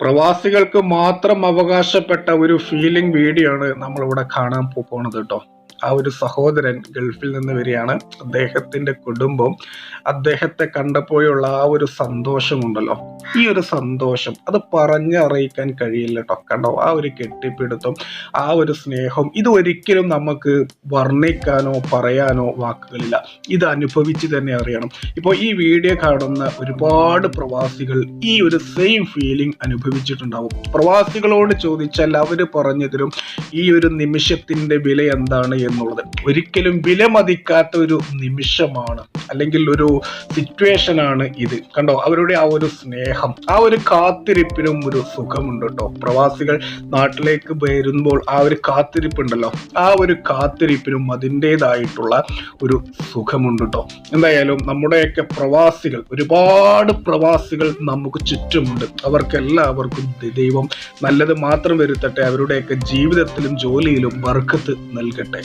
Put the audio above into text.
പ്രവാസികൾക്ക് മാത്രം അവകാശപ്പെട്ട ഒരു ഫീലിംഗ് വീഡിയോ ആണ് നമ്മളിവിടെ കാണാൻ പോകുന്നത് കേട്ടോ ആ ഒരു സഹോദരൻ ഗൾഫിൽ നിന്ന് വരികയാണ്. അദ്ദേഹത്തിന്റെ കുടുംബം അദ്ദേഹത്തെ കണ്ടപ്പോഴുള്ള ആ ഒരു സന്തോഷമുണ്ടല്ലോ. ഈ ഒരു സന്തോഷം അത് പറഞ്ഞറിയിക്കാൻ കഴിയില്ല കേട്ടോ കണ്ടോ? ആ ഒരു കെട്ടിപ്പിടുത്തം ആ ഒരു സ്നേഹം ഇത് ഒരിക്കലും നമുക്ക് വർണിക്കാനോ പറയാനോ വാക്കുകളില്ല. ഇത് അനുഭവിച്ച് തന്നെ അറിയണം. ഇപ്പോൾ ഈ വീഡിയോ കാണുന്ന ഒരുപാട് പ്രവാസികൾ ഈ ഒരു സെയിം ഫീലിംഗ് അനുഭവിച്ചിട്ടുണ്ടാവും. പ്രവാസികളോട് ചോദിച്ചാൽ അവർ പറഞ്ഞു തരും ഈ ഒരു നിമിഷത്തിന്റെ വില എന്താണ് എന്നുള്ളത്? ഒരിക്കലും വില മതിക്കാത്ത ഒരു നിമിഷമാണ് അല്ലെങ്കിൽ ഒരു സിറ്റുവേഷനാണ് ഇത്. കണ്ടോ? അവരുടെ ആ ഒരു സ്നേഹം ആ ഒരു കാത്തിരിപ്പിനും ഒരു സുഖമുണ്ട് കേട്ടോ പ്രവാസികൾ നാട്ടിലേക്ക് വരുമ്പോൾ ആ ഒരു കാത്തിരിപ്പുണ്ടല്ലോ. ആ ഒരു കാത്തിരിപ്പിനും അതിന്റെതായിട്ടുള്ള ഒരു സുഖമുണ്ട് കേട്ടോ എന്തായാലും നമ്മുടെയൊക്കെ പ്രവാസികൾ ഒരുപാട് പ്രവാസികൾ നമുക്ക് ചുറ്റുമുണ്ട്. അവർക്കെല്ലാവർക്കും ദൈവം നല്ലത് മാത്രം വരുത്തട്ടെ. അവരുടെയൊക്കെ ജീവിതത്തിലും ജോലിയിലും വർക്കത്ത് നൽകട്ടെ.